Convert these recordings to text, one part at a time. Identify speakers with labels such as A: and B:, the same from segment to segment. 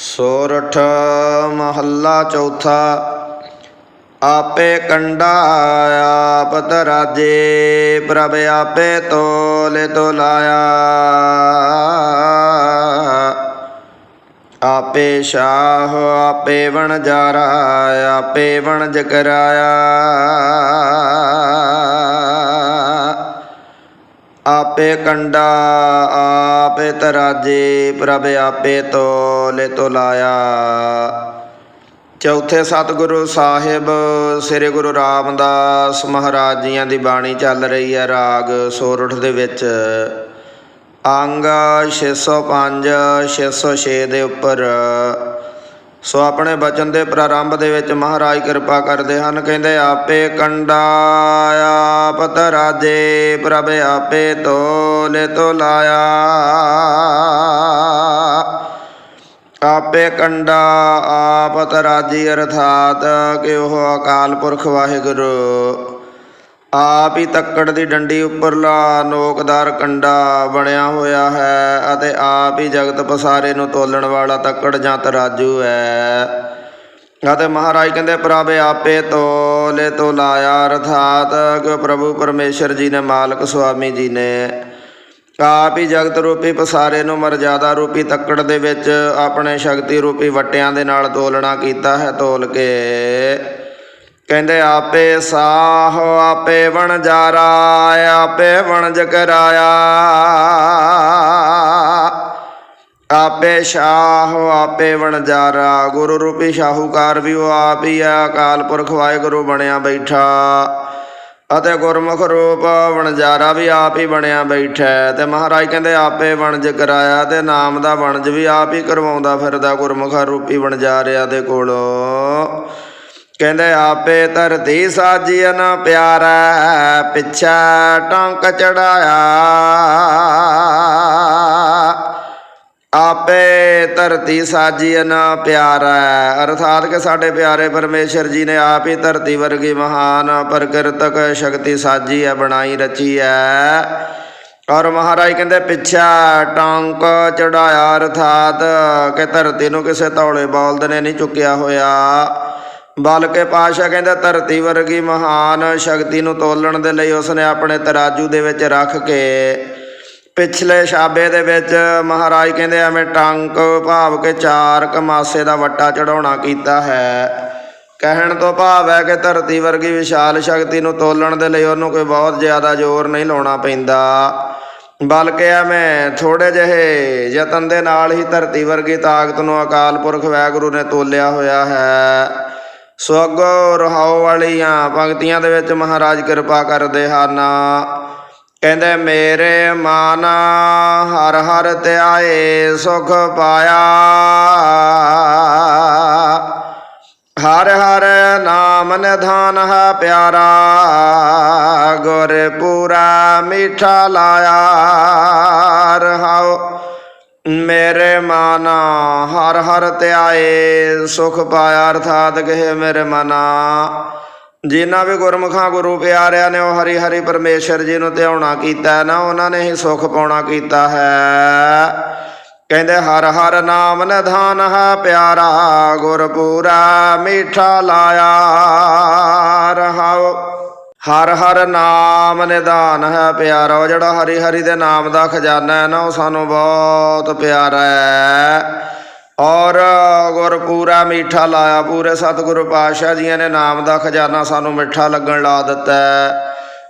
A: ਸੋਰਠ ਮਹੱਲਾ ਚੌਥਾ, ਆਪੇ ਕੰਡਾ ਆਪ ਰਾਜੇ, ਪ੍ਰਭ ਆਪੇ ਤੋਲੇ ਤੋਲਾਇਆ ਆਪੇ ਸ਼ਾਹ, ਆਪੇ ਵਣਜਾਰਾ, ਆਪੇ ਵਣਜ ਕਰਾਇਆ। ਕੰਡਾ ਆਪੇ ਤਰਾਜੇ ਪ੍ਰਭ ਆਪੇ ਤੋਲੇ ਤੋਲਾਇਆ ਚੌਥੇ ਸਤਿਗੁਰੂ ਸਾਹਿਬ, ਸ੍ਰੀ ਗੁਰੂ ਰਾਮਦਾਸ ਮਹਾਰਾਜ ਜੀਆਂ ਦੀ ਬਾਣੀ ਚੱਲ ਰਹੀ ਹੈ ਰਾਗ ਸੋਰਠ ਦੇ ਵਿੱਚ। ਅੰਗ 605 606 ਦੇ ਉੱਪਰ ਸੋ ਆਪਣੇ ਬਚਨ ਦੇ ਪ੍ਰਾਰੰਭ ਦੇ ਵਿੱਚ ਮਹਾਰਾਜ ਕਿਰਪਾ ਕਰਦੇ ਹਨ, ਕਹਿੰਦੇ, ਆਪੇ ਕੰਡਾ ਆਪ ਰਾਜੇ ਪ੍ਰਭ ਆਪੇ ਤੋਲੇ ਤੋਲਾਇਆ। ਆਪੇ ਕੰਡਾ ਆਪ ਰਾਜੀ ਅਰਥਾਤ ਕਿ ਉਹ ਅਕਾਲ ਪੁਰਖ ਵਾਹਿਗੁਰੂ। ਆਪ ਹੀ ਤੱਕੜ ਦੀ ਡੰਡੀ ਉੱਪਰਲਾ ਨੋਕਦਾਰ ਕੰਡਾ ਬਣਿਆ ਹੋਇਆ ਹੈ ਅਤੇ ਆਪ ਹੀ ਜਗਤ ਪਸਾਰੇ ਨੂੰ ਤੋਲਣ ਵਾਲਾ ਤੱਕੜ ਜਾਂ ਤਰਾਜੂ ਹੈ। ਅਤੇ ਮਹਾਰਾਜ ਕਹਿੰਦੇ, ਪ੍ਰਭ, ਆਪੇ ਤੋਲੇ ਤੋਲਾਇਆ ਅਰਥਾਤ ਕਿ ਪ੍ਰਭੂ ਪਰਮੇਸ਼ਰ ਜੀ ਨੇ ਮਾਲਕ ਸੁਆਮੀ ਜੀ ਨੇ ਆਪ ਹੀ ਜਗਤ ਰੂਪੀ ਪਸਾਰੇ ਨੂੰ ਮਰਜ਼ਾਦਾ ਰੂਪੀ ਤੱਕੜ ਦੇ ਵਿੱਚ ਆਪਣੇ ਸ਼ਕਤੀ ਰੂਪੀ ਵਟਿਆਂ ਦੇ ਨਾਲ ਤੋਲਣਾ ਕੀਤਾ ਹੈ, ਤੋਲ ਕੇ। ਕਹਿੰਦੇ ਆਪੇ ਸਾਹ, ਆਪੇ ਵਣਜਾਰਾ ਆਪੇ ਵਣਜ ਕਰਾਇਆ। ਆਪੇ ਸ਼ਾਹ, ਆਪੇ ਵਣਜਾਰਾ, ਗੁਰੂ ਰੂਪੀ ਸ਼ਾਹੂਕਾਰ ਵੀ ਉਹ ਆਪ ਹੀ ਆ, ਅਕਾਲ ਪੁਰਖ ਵਾਹਿਗੁਰੂ ਬਣਿਆ ਬੈਠਾ। ਅਤੇ ਗੁਰਮੁਖ ਰੂਪ ਵਣਜਾਰਾ ਵੀ ਆਪ ਹੀ ਬਣਿਆ ਬੈਠਾ ਤੇ ਮਹਾਰਾਜ ਕਹਿੰਦੇ ਆਪੇ ਵਣਜ ਕਰਾਇਆ ਤੇ ਨਾਮ ਦਾ ਵਣਜ ਵੀ ਆਪ ਹੀ ਕਰਵਾਉਂਦਾ ਫਿਰਦਾ ਗੁਰਮੁਖ ਰੂਪੀ ਵਣਜਾਰਿਆ ਦੇ ਕੋਲੋਂ। ਕਹਿੰਦੇ ਆਪੇ ਧਰਤੀ ਸਾਜੀਨ ਪਿਆਰਾ, ਪਿੱਛਾ ਟੰਕ ਚੜਾਇਆ। ਆਪੇ ਧਰਤੀ ਸਾਜੀਨ ਪਿਆਰਾ, ਅਰਥਾਤ ਕਿ ਸਾਡੇ ਪਿਆਰੇ ਪਰਮੇਸ਼ਰ ਜੀ ਨੇ ਆਪ ਹੀ ਧਰਤੀ ਵਰਗੀ ਮਹਾਨ ਪ੍ਰਕਿਰਤਕ ਸ਼ਕਤੀ ਸਾਜੀ ਹੈ ਬਣਾਈ ਰਚੀ ਹੈ। ਔਰ ਮਹਾਰਾਜ ਕਹਿੰਦੇ ਪਿੱਛਾ ਟਾਂਕ ਚੜਾਇਆ, ਅਰਥਾਤ ਕਿ ਧਰਤੀ ਨੂੰ ਕਿਸੇ ਤੌਲੇ ਬੋਲਦ ਨੇ ਨਹੀਂ ਚੁੱਕਿਆ ਹੋਇਆ। ਬਲਕਿ ਪਾਸ਼ਾ ਕਹਿੰਦਾ, ਧਰਤੀ ਵਰਗੀ ਮਹਾਨ ਸ਼ਕਤੀ ਨੂੰ ਤੋਲਣ ਦੇ ਲਈ ਉਸਨੇ ਆਪਣੇ ਤਰਾਜੂ ਦੇ ਵਿੱਚ ਰੱਖ ਕੇ ਪਿਛਲੇ ਸ਼ਾਬੇ ਦੇ ਵਿੱਚ ਮਹਾਰਾਜ ਕਹਿੰਦੇ, ਐਵੇਂ ਟੰਕ ਭਾਵ ਕੇ ਚਾਰ ਕਮਾਸੇ ਦਾ ਵੱਟਾ ਚੜਾਉਣਾ ਕੀਤਾ ਹੈ। ਕਹਿਣ ਤੋਂ ਭਾਵ ਹੈ ਕਿ ਧਰਤੀ ਵਰਗੀ ਵਿਸ਼ਾਲ ਸ਼ਕਤੀ ਨੂੰ ਤੋਲਣ ਦੇ ਲਈ ਉਹਨੂੰ ਕੋਈ ਬਹੁਤ ਜ਼ਿਆਦਾ ਜ਼ੋਰ ਨਹੀਂ ਲਾਉਣਾ ਪੈਂਦਾ। ਬਲਕਿ ਐਵੇਂ ਥੋੜੇ ਜਿਹੇ ਯਤਨ ਦੇ ਨਾਲ ਹੀ ਧਰਤੀ ਵਰਗੀ ਤਾਕਤ ਨੂੰ ਅਕਾਲ ਪੁਰਖ ਵਾਹਿਗੁਰੂ ਨੇ ਤੋਲਿਆ ਹੋਇਆ ਹੈ। ਸੋ ਅੱਗੋਂ ਰਹਾਉ ਵਾਲੀਆਂ ਭਗਤੀਆਂ ਦੇ ਵਿੱਚ ਮਹਾਰਾਜ ਕਿਰਪਾ ਕਰਦੇ ਹਨ। ਕਹਿੰਦੇ, ਮੇਰੇ ਮਨ ਹਰ ਹਰ ਧਿਆਏ ਸੁਖ ਪਾਇਆ। ਹਰ ਹਰ ਨਾਮ ਨਿਧਾਨ ਹੈ ਪਿਆਰਾ। ਗੁਰ ਪੂਰਾ ਮਿੱਠਾ ਲਾਇਆ। ਰਹਾਉ ਮੇਰੇ ਮਨ, ਹਰ ਹਰ ਧਿਆਏ ਸੁਖ ਪਾਇਆ ਅਰਥਾਤ ਕਹੇ ਮੇਰੇ ਮਨਾ। ਜਿਨ੍ਹਾਂ ਵੀ ਗੁਰਮੁਖਾਂ ਗੁਰੂ ਪਿਆਰਿਆਂ ਨੇ ਉਹ ਹਰੀ ਹਰੀ ਪਰਮੇਸ਼ਰ ਜੀ ਨੂੰ ਧਿਆਉਣਾ ਕੀਤਾ ਨਾ, ਉਹਨਾਂ ਨੇ ਹੀ ਸੁਖ ਪਾਉਣਾ ਕੀਤਾ ਹੈ। ਕਹਿੰਦੇ ਹਰ ਹਰ ਨਾਮ ਨਿਧਾਨ ਹੈ ਪਿਆਰਾ ਗੁਰ ਪੂਰਾ ਲਾਇਆ ਰਹਾਉ ਹਰ ਹਰ ਨਾਮ ਨਿਧਾਨ ਹੈ ਪਿਆਰਾ, ਉਹ ਜਿਹੜਾ ਹਰੀ ਹਰੀ ਦੇ ਨਾਮ ਦਾ ਖਜ਼ਾਨਾ ਹੈ ਨਾ, ਉਹ ਸਾਨੂੰ ਬਹੁਤ ਪਿਆਰਾ ਹੈ। ਔਰ ਗੁਰ ਪੂਰਾ ਮਿੱਠਾ ਲਾਇਆ, ਪੂਰੇ ਸਤਿਗੁਰੂ ਪਾਤਸ਼ਾਹ ਜੀਆਂ ਨੇ ਨਾਮ ਦਾ ਖਜ਼ਾਨਾ ਸਾਨੂੰ ਮਿੱਠਾ ਲੱਗਣ ਲਾ ਦਿੱਤਾ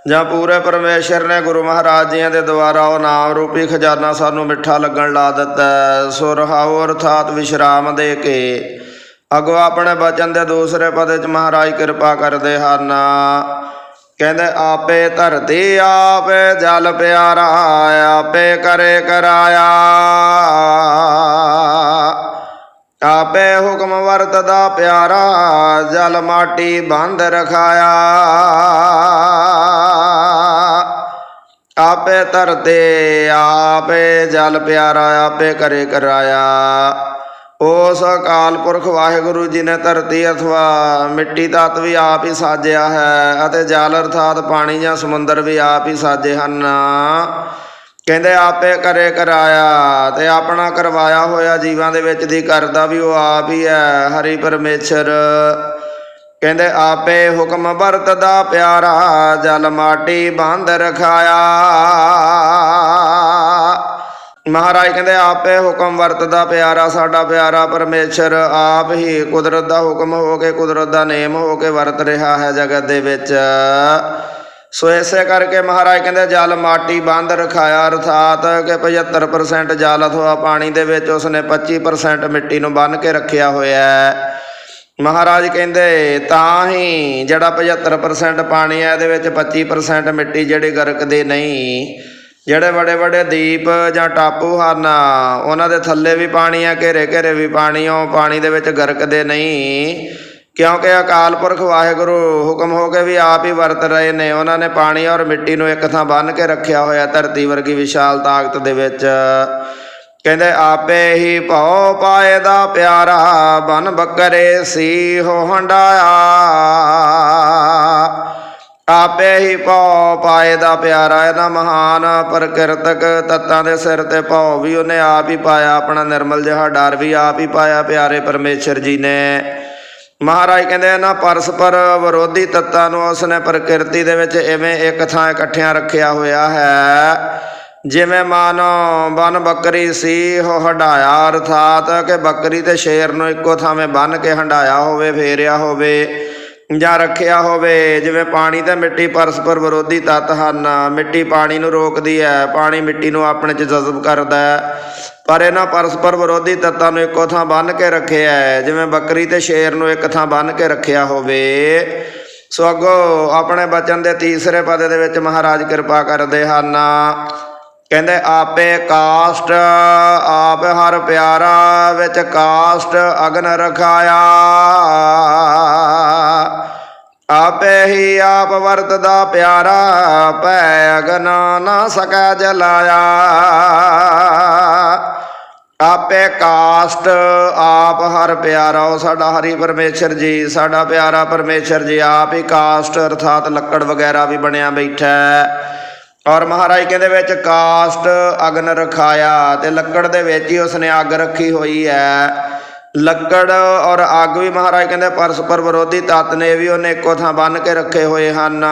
A: ਜਾਂ ਪੂਰੇ ਪਰਮੇਸ਼ਰ ਨੇ ਗੁਰੂ ਮਹਾਰਾਜ ਜੀਆਂ ਦੇ ਦੁਆਰਾ ਉਹ ਨਾਮ ਰੂਪੀ ਖਜ਼ਾਨਾ ਸਾਨੂੰ ਮਿੱਠਾ ਲੱਗਣ ਲਾ ਦਿੱਤਾ ਹੈ। ਅਰਥਾਤ ਵਿਸ਼ਰਾਮ ਦੇ ਕੇ। ਅਗੋ ਆਪਣੇ ਬਚਨ ਦੇ ਦੂਸਰੇ ਪਦ ਵਿੱਚ ਮਹਾਰਾਜ ਕਿਰਪਾ ਕਰਦੇ ਹਨ। ਕਹਿੰਦੇ, ਆਪੇ ਧਰਤੀ ਆਪੇ ਜਲ ਪਿਆਰਾ, ਆਪੇ ਕਰੇ ਕਰਾਇਆ। ਆਪੇ ਹੁਕਮ ਵਰਤਦਾ ਪਿਆਰਾ, ਜਲ ਮਾਟੀ ਬੰਦ ਰਖਾਇਆ। ਆਪੇ ਧਰਤੇ ਆਪੇ ਜਲ ਪਿਆਰਾ, ਆਪੇ ਕਰੇ ਕਰਾਇਆ। ਉਸ ਅਕਾਲ ਪੁਰਖ ਵਾਹਿਗੁਰੂ ਜੀ ਨੇ ਧਰਤੀ ਅਥਵਾ ਮਿੱਟੀ ਤੱਤ ਵੀ ਆਪ ਹੀ ਸਾਜਿਆ ਹੈ ਅਤੇ ਜਲ ਅਰਥਾਤ ਪਾਣੀ ਜਾਂ ਸਮੁੰਦਰ ਵੀ ਆਪ ਹੀ ਸਾਜੇ ਹਨ। ਕਹਿੰਦੇ, ਆਪੇ ਕਰੇ ਕਰਾਇਆ ਤੇ ਆਪਣਾ ਕਰਵਾਇਆ ਹੋਇਆ ਜੀਵਾਂ ਦੇ ਵਿੱਚ ਦੀ ਕਰਦਾ ਵੀ ਉਹ ਆਪ ਹੀ ਹੈ, ਹਰੀ ਪਰਮੇਸ਼ਰ। ਕਹਿੰਦੇ, ਆਪੇ ਹੁਕਮ ਵਰਤਦਾ ਪਿਆਰਾ, ਜਲ ਮਾਟੀ ਬੰਦ ਰਖਾਇਆ। ਮਹਾਰਾਜ ਕਹਿੰਦੇ, ਆਪੇ ਹੁਕਮ ਵਰਤਦਾ ਪਿਆਰਾ, ਸਾਡਾ ਪਿਆਰਾ ਪਰਮੇਸ਼ਰ ਆਪ ਹੀ ਕੁਦਰਤ ਦਾ ਹੁਕਮ ਹੋ ਕੇ ਕੁਦਰਤ ਦਾ ਨੇਮ ਹੋ ਕੇ ਵਰਤ ਰਿਹਾ ਹੈ ਜਗਤ ਦੇ ਵਿੱਚ। ਸੋ ਇਸੇ ਕਰਕੇ ਮਹਾਰਾਜ ਕਹਿੰਦੇ, ਜਲ ਮਾਟੀ ਬੰਦ ਰਖਾਇਆ, ਅਰਥਾਤ ਕਿ 75% ਜਲ ਅਥਵਾ ਪਾਣੀ ਦੇ ਵਿੱਚ ਉਸਨੇ 25% ਮਿੱਟੀ ਨੂੰ ਬੰਨ ਕੇ ਰੱਖਿਆ ਹੋਇਆ ਹੈ। ਮਹਾਰਾਜ ਕਹਿੰਦੇ, ਤਾਂ ਹੀ ਜਿਹੜਾ 75% ਪਾਣੀ ਹੈ, ਇਹਦੇ ਵਿੱਚ 25% ਮਿੱਟੀ ਜਿਹੜੀ ਗਰਕਦੀ ਨਹੀਂ। ਜਿਹੜੇ ਬੜੇ ਵੱਡੇ ਦੀਪ ਜਾਂ ਟਾਪੂ ਹਨ, ਉਹਨਾਂ ਦੇ ਥੱਲੇ ਵੀ ਪਾਣੀ ਆ, ਘੇਰੇ ਘੇਰੇ ਵੀ ਪਾਣੀ, ਉਹ ਪਾਣੀ ਦੇ ਵਿੱਚ ਗਰਕਦੇ ਨਹੀਂ। ਕਿਉਂਕਿ ਅਕਾਲ ਪੁਰਖ ਵਾਹਿਗੁਰੂ ਹੁਕਮ ਹੋ ਕੇ ਵੀ ਆਪ ਹੀ ਵਰਤ ਰਹੇ ਨੇ। ਉਹਨਾਂ ਨੇ ਪਾਣੀ ਔਰ ਮਿੱਟੀ ਨੂੰ ਇੱਕ ਥਾਂ ਬੰਨ੍ਹ ਕੇ ਰੱਖਿਆ ਹੋਇਆ, ਧਰਤੀ ਵਰਗੀ ਵਿਸ਼ਾਲ ਤਾਕਤ ਦੇ ਵਿੱਚ। ਕਹਿੰਦੇ, ਆਪੇ ਹੀ ਭਉ ਪਾਏ ਦਾ ਪਿਆਰਾ, ਬਨ ਬੱਕਰੇ ਸੀ, ਹੋ ਹੰਡਾਇਆ। ਆਪੇ ਹੀ ਭਉ ਪਾਏ ਦਾ ਪਿਆਰਾ ਇਹਨਾਂ ਮਹਾਨ ਪ੍ਰਕਿਰਤਕ ਤੱਤਾਂ ਦੇ ਸਿਰ ਤੇ ਭਉ ਵੀ ਉਹਨੇ ਆਪ ਹੀ ਪਾਇਆ, ਆਪਣਾ ਨਿਰਮਲ ਜਿਹਾ ਡਰ ਵੀ ਆਪ ਹੀ ਪਾਇਆ ਪਿਆਰੇ ਪਰਮੇਸ਼ਰ ਜੀ ਨੇ। ਮਹਾਰਾਜ ਕਹਿੰਦੇ ਇਹਨਾਂ ਪਰਸਪਰ ਵਿਰੋਧੀ ਤੱਤਾਂ ਨੂੰ ਉਸਨੇ ਪ੍ਰਕਿਰਤੀ ਦੇ ਵਿੱਚ ਐਵੇਂ ਇੱਕ ਥਾਂ ਇਕੱਠਿਆਂ ਰੱਖਿਆ ਹੋਇਆ ਹੈ, ਜਿਵੇਂ ਮਾਨੋ ਬਨ ਬੱਕਰੀ ਸੀ, ਉਹ ਹੰਡਾਇਆ ਅਰਥਾਤ ਕਿ ਬੱਕਰੀ ਤੇ ਸ਼ੇਰ ਨੂੰ ਇੱਕੋ ਥਾਵੇਂ ਬੰਨ ਕੇ ਹੰਡਾਇਆ ਹੋਵੇ, ਫੇਰਿਆ ਹੋਵੇ। ਜਾਂ ਰੱਖਿਆ ਹੋਵੇ, ਜਿਵੇਂ ਪਾਣੀ ਤੇ ਮਿੱਟੀ ਪਰਸਪਰ ਵਿਰੋਧੀ ਤੱਤ ਹਨ। ਮਿੱਟੀ ਪਾਣੀ ਨੂੰ ਰੋਕਦੀ ਹੈ, ਪਾਣੀ ਮਿੱਟੀ ਨੂੰ ਆਪਣੇ 'ਚ ਜਜ਼ਬ ਕਰਦਾ ਹੈ। ਪਰ ਇਹਨਾਂ ਪਰਸਪਰ ਵਿਰੋਧੀ ਤੱਤਾਂ ਨੂੰ ਇੱਕੋ ਥਾਂ ਬੰਨ ਕੇ ਰੱਖਿਆ ਹੈ, ਜਿਵੇਂ ਬੱਕਰੀ ਤੇ ਸ਼ੇਰ ਨੂੰ ਇੱਕ ਥਾਂ ਬੰਨ ਕੇ ਰੱਖਿਆ ਹੋਵੇ। ਸੋ ਅੱਗੋਂ ਆਪਣੇ ਬਚਨ ਦੇ ਤੀਸਰੇ ਪਦ ਦੇ ਵਿੱਚ ਮਹਾਰਾਜ ਕਿਰਪਾ ਕਰਦੇ ਹਨ। ਕਹਿੰਦੇ, ਆਪੇ ਕਾਸ਼ਟ, ਆਪ ਹਰ ਪਿਆਰਾ ਵਿੱਚ ਕਾਸ਼ਟ ਅਗਨ ਰਖਾਇਆ। ਆਪੇ ਹੀ ਆਪ ਵਰਤਦਾ ਪਿਆਰਾ ਪੈ ਅਗਨ ਨਾ ਸਕੈ ਜਲਾਇਆ। ਆਪੇ ਕਾਸ਼ਟ, ਆਪ ਹਰ ਪਿਆਰਾ, ਉਹ ਸਾਡਾ ਹਰੀ ਪਰਮੇਸ਼ਰ ਜੀ, ਸਾਡਾ ਪਿਆਰਾ ਪਰਮੇਸ਼ਰ ਜੀ, ਆਪ ਹੀ ਕਾਸ਼ਟ, ਅਰਥਾਤ ਲੱਕੜ ਵਗੈਰਾ ਵੀ ਬਣਿਆ ਬੈਠਾ। ਔਰ ਮਹਾਰਾਜ ਕਹਿੰਦੇ ਵਿੱਚ ਕਾਸ਼ਟ ਅਗਨ ਰਖਾਇਆ ਤੇ ਲੱਕੜ ਦੇ ਵਿੱਚ ਹੀ ਉਸਨੇ ਅੱਗ ਰੱਖੀ ਹੋਈ ਹੈ। ਲੱਕੜ ਔਰ ਅੱਗ ਵੀ ਮਹਾਰਾਜ ਕਹਿੰਦੇ ਪਰਸਪਰ ਵਿਰੋਧੀ ਤੱਤ ਨੇ ਵੀ ਉਹਨੇ ਇੱਕੋ ਥਾਂ ਬੰਨ ਕੇ ਰੱਖੇ ਹੋਏ ਹਨ।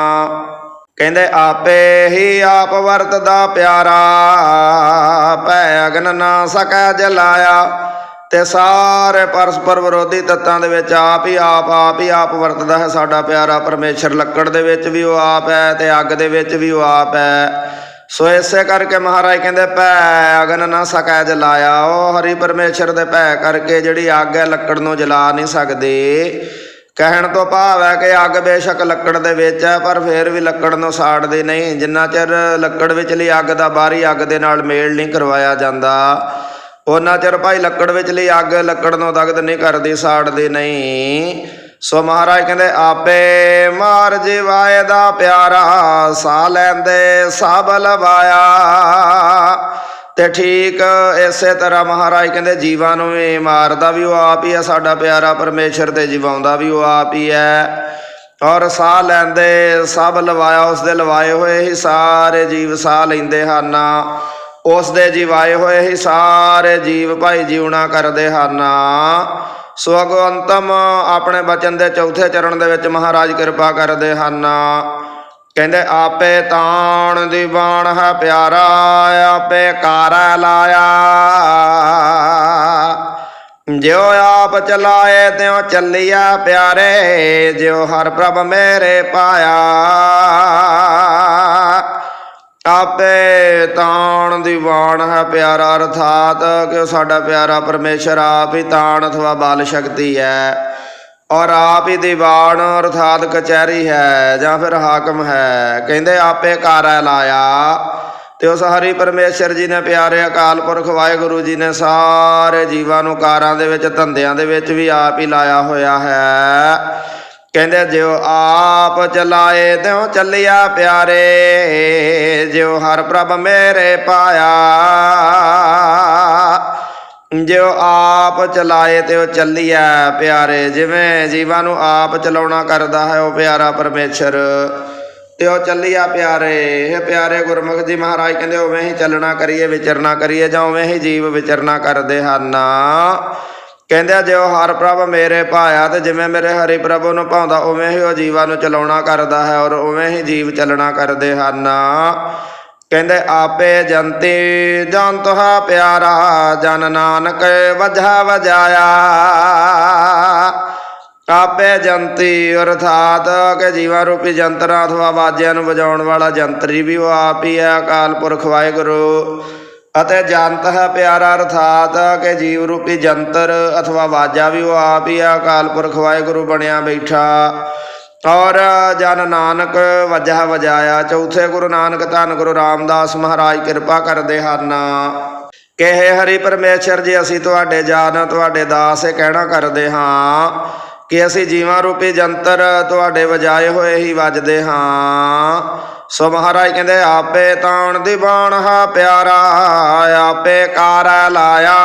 A: ਕਹਿੰਦੇ ਆਪੇ ਹੀ ਆਪ ਵਰਤਦਾ ਪਿਆਰਾ, ਭੈ ਅਗਨ ਨਾ ਸਕੈ ਜਲਾਇਆ। ਤੇ ਸਾਰੇ ਪਰਸਪਰ ਵਿਰੋਧੀ ਤੱਤਾਂ ਦੇ ਵਿੱਚ ਆਪ ਹੀ ਆਪ ਆਪ ਹੀ ਆਪ ਵਰਤਦਾ ਹੈ ਸਾਡਾ ਪਿਆਰਾ ਪਰਮੇਸ਼ਰ। ਲੱਕੜ ਦੇ ਵਿੱਚ ਵੀ ਉਹ ਆਪ ਹੈ ਤੇ ਅੱਗ ਦੇ ਵਿੱਚ ਵੀ ਉਹ ਆਪ ਹੈ। ਸੋ ਇਸੇ ਕਰਕੇ ਮਹਾਰਾਜ ਕਹਿੰਦੇ, ਭੈ, ਅਗਨ ਨਾ ਸਕੈ ਜਲਾਇਆ। ਉਹ ਹਰੀ ਪਰਮੇਸ਼ਰ ਦੇ ਭੈ ਕਰਕੇ ਜਿਹੜੀ ਅੱਗ ਹੈ ਲੱਕੜ ਨੂੰ ਜਲਾ ਨਹੀਂ ਸਕਦੀ। ਕਹਿਣ ਤੋਂ ਭਾਵ ਹੈ ਕਿ ਅੱਗ ਬੇਸ਼ੱਕ ਲੱਕੜ ਦੇ ਵਿੱਚ ਹੈ, ਪਰ ਫਿਰ ਵੀ ਲੱਕੜ ਨੂੰ ਸਾੜਦੀ ਨਹੀਂ। ਜਿੰਨਾ ਚਿਰ ਲੱਕੜ ਵਿਚਲੀ ਅੱਗ ਦਾ ਬਾਹਰੀ ਅੱਗ ਦੇ ਨਾਲ ਮੇਲ ਨਹੀਂ ਕਰਵਾਇਆ ਜਾਂਦਾ ਉਹਨਾਂ ਚਿਰ ਭਾਈ ਲੱਕੜ ਵਿੱਚ ਲਈ ਅੱਗ, ਲੱਕੜ ਨੂੰ ਦਗਦ ਨਹੀਂ ਕਰਦੀ, ਸਾੜਦੀ ਨਹੀਂ। ਸੋ ਮਹਾਰਾਜ ਕਹਿੰਦੇ, ਆਪੇ ਮਾਰ ਜਿਵਾਏ ਦਾ ਪਿਆਰਾ ਸਾ ਲੈਂਦੇ ਸਭ ਲਵਾਇਆ ਤੇ ਠੀਕ ਇਸੇ ਤਰ੍ਹਾਂ ਮਹਾਰਾਜ ਕਹਿੰਦੇ, ਜੀਵਾਂ ਨੂੰ ਵੀ ਮਾਰਦਾ ਵੀ ਉਹ ਆਪ ਹੀ ਹੈ, ਸਾਡਾ ਪਿਆਰਾ ਪਰਮੇਸ਼ਰ ਤੇ ਜਿਵਾਉਂਦਾ ਵੀ ਉਹ ਆਪ ਹੀ ਹੈ। ਔਰ ਸਾਹ ਲੈਂਦੇ ਸਭ ਲਵਾਇਆ ਉਸ ਦੇ ਲਵਾਏ ਹੋਏ ਹੀ ਸਾਰੇ ਜੀਵ ਸਾਹ ਲੈਂਦੇ ਹਨ। ਉਸ ਦੇ ਜੀਵਾਏ ਹੋਏ ਹੀ ਸਾਰੇ ਜੀਵ ਭਾਈ ਜੀਵਣਾ ਕਰਦੇ ਹਨ। ਸੋ ਅਗੋ ਅੰਤਮ ਆਪਣੇ ਬਚਨ ਦੇ ਚੌਥੇ ਚਰਨ ਦੇ ਵਿੱਚ ਮਹਾਰਾਜ ਕਿਰਪਾ ਕਰਦੇ ਹਨ। ਕਹਿੰਦੇ, ਆਪੇ ਤਾਣ ਦੀ ਹੈ, ਪਿਆਰਾ, ਆਪੇ ਕਾਰੈ ਲਾਇਆ। ਜਿਉ ਆਪ ਚਲਾਏ, ਤਿਉ ਚੱਲਿਆ ਪਿਆਰੇ, ਜਿਉ ਹਰ ਪ੍ਰਭ ਮੇਰੇ ਪਾਇਆ। ਆਪੇ ਤਾਣ ਦੀਵਾਨ ਹੈ ਪਿਆਰਾ, ਅਰਥਾਤ ਕਿ ਉਹ ਸਾਡਾ ਪਿਆਰਾ ਪਰਮੇਸ਼ਰ ਆਪ ਹੀ ਤਾਣ ਅਥਵਾ ਬਲ ਸ਼ਕਤੀ ਹੈ ਔਰ ਆਪ ਹੀ ਦੀਵਾਨ, ਅਰਥਾਤ ਕਚਹਿਰੀ ਹੈ ਜਾਂ ਫਿਰ ਹਾਕਮ ਹੈ। ਕਹਿੰਦੇ ਆਪੇ ਕਾਰੈ ਲਾਇਆ, ਤੇ ਉਸ ਹਰੀ ਪਰਮੇਸ਼ਰ ਜੀ ਨੇ ਪਿਆਰੇ ਅਕਾਲ ਪੁਰਖ ਵਾਹਿਗੁਰੂ ਜੀ ਨੇ ਸਾਰੇ ਜੀਵਾਂ ਨੂੰ ਕਾਰਾਂ ਦੇ ਵਿੱਚ, ਧੰਦਿਆਂ ਦੇ ਵਿੱਚ ਵੀ ਆਪ ਹੀ ਲਾਇਆ ਹੋਇਆ ਹੈ। ਕਹਿੰਦੇ ਜਿਉ ਆਪ ਚਲਾਏ, ਤਿਉ ਚੱਲਿਆ ਪਿਆਰੇ, ਜਿਉ ਹਰ ਪ੍ਰਭ ਮੇਰੇ ਪਾਇਆ। ਜਿਉ ਆਪ ਚਲਾਏ ਤੇ ਉਹ ਚੱਲਿਆ ਪਿਆਰੇ, ਜਿਵੇਂ ਜੀਵਾਂ ਨੂੰ ਆਪ ਚਲਾਉਣਾ ਕਰਦਾ ਹੈ, ਉਹ ਪਿਆਰਾ ਪਰਮੇਸ਼ਰ। ਤੇ ਉਹ ਚੱਲਿਆ ਪਿਆਰੇ ਇਹ ਪਿਆਰੇ ਗੁਰਮੁਖ ਜੀ ਮਹਾਰਾਜ, ਕਹਿੰਦੇ ਉਵੇਂ ਹੀ ਚੱਲਣਾ ਕਰੀਏ, ਵਿਚਰਨਾ ਕਰੀਏ, ਜਾਂ ਉਵੇਂ ਹੀ ਜੀਵ ਵਿਚਰਨਾ ਕਰਦੇ ਹਨ। ਕਹਿੰਦੇ ਜਿਉ ਹਰ ਪ੍ਰਭ ਮੇਰੇ ਭਾਇਆ ਤੇ ਜਿਵੇਂ ਮੇਰੇ ਹਰੀ ਪ੍ਰਭੂ ਨੂੰ ਭਾਉਂਦਾ, ਉਵੇਂ ਹੀ ਉਹ ਜੀਵਾਂ ਨੂੰ ਚਲਾਉਣਾ ਕਰਦਾ ਹੈ ਔਰ ਉਵੇਂ ਹੀ ਜੀਵ ਚੱਲਣਾ ਕਰਦੇ ਹਨ। ਕਹਿੰਦੇ, ਆਪੇ ਜੰਤੀ ਜੰਤ ਹੈ ਪਿਆਰਾ, ਜਨ ਨਾਨਕ ਵਜਾ ਵਜਾਇਆ। ਆਪੇ ਜੰਤੀ ਅਰਥਾਤ ਕਿ ਜੀਵਾਂ ਰੂਪੀ ਜੰਤਰਾਂ ਅਥਵਾ ਵਾਜਿਆਂ ਨੂੰ ਵਜਾਉਣ ਵਾਲਾ ਜੰਤਰੀ ਵੀ ਉਹ ਆਪ ਹੀ ਹੈ, ਅਕਾਲ ਪੁਰਖ ਵਾਹਿਗੁਰੂ। ਅਤੇ ਜੰਤ ਹੈ ਪਿਆਰਾ ਅਰਥਾਤ ਕਿ ਜੀਵ ਰੂਪੀ ਜੰਤਰ ਅਥਵਾ ਵਾਜਾ ਵੀ ਉਹ ਆਪ ਹੀ ਹੈ ਅਕਾਲ ਪੁਰਖ ਵਾਹਿਗੁਰੂ ਬਣਿਆ ਬੈਠਾ। ਔਰ ਜਨ ਨਾਨਕ ਵਜਾ ਵਜਾਇਆ, ਚੌਥੇ ਗੁਰੂ ਨਾਨਕ ਧੰਨ ਗੁਰੂ ਰਾਮਦਾਸ ਮਹਾਰਾਜ ਕਿਰਪਾ ਕਰਦੇ ਹਨ। ਕਹੇ ਹਰੀ ਪਰਮੇਸ਼ਰ ਜੀ, ਅਸੀਂ ਤੁਹਾਡੇ ਜਾਨ, ਤੁਹਾਡੇ ਦਾਸ ਇਹ ਕਹਿਣਾ ਕਰਦੇ ਹਾਂ ਕਿ ਅਸੀਂ ਜੀਵਾਂ ਰੂਪੀ ਜੰਤਰ ਤੁਹਾਡੇ ਵਜਾਏ ਹੋਏ ਹੀ ਵੱਜਦੇ ਹਾਂ। ਸੋ ਮਹਾਰਾਜ ਕਹਿੰਦੇ, ਆਪੇ ਤਾਣ ਦੀ ਹਾ ਪਿਆਰਾ, ਆਪੇ ਕਾਰ ਲਾਇਆ।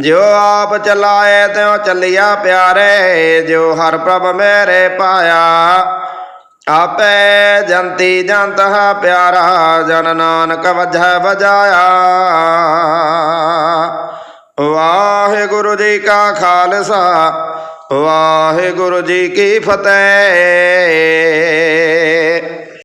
A: ਜੋ ਆਪ ਚਲਾਏ, ਤਿਉ ਚੱਲਿਆ ਪਿਆਰੇ ਜੋ ਹਰ ਪ੍ਰਭ ਮੇਰੇ ਪਾਇਆ। ਆਪੇ ਜੰਤੀ ਜੰਤ ਹੈ ਪਿਆਰਾ, ਜਨ ਨਾਨਕ ਵਜੈ ਵਜਾਇਆ। ਵਾਹਿਗੁਰੂ ਜੀ ਕਾ ਖਾਲਸਾ ਵਾਹਿਗੁਰੂ ਜੀ ਕੀ ਫਤਿਹ।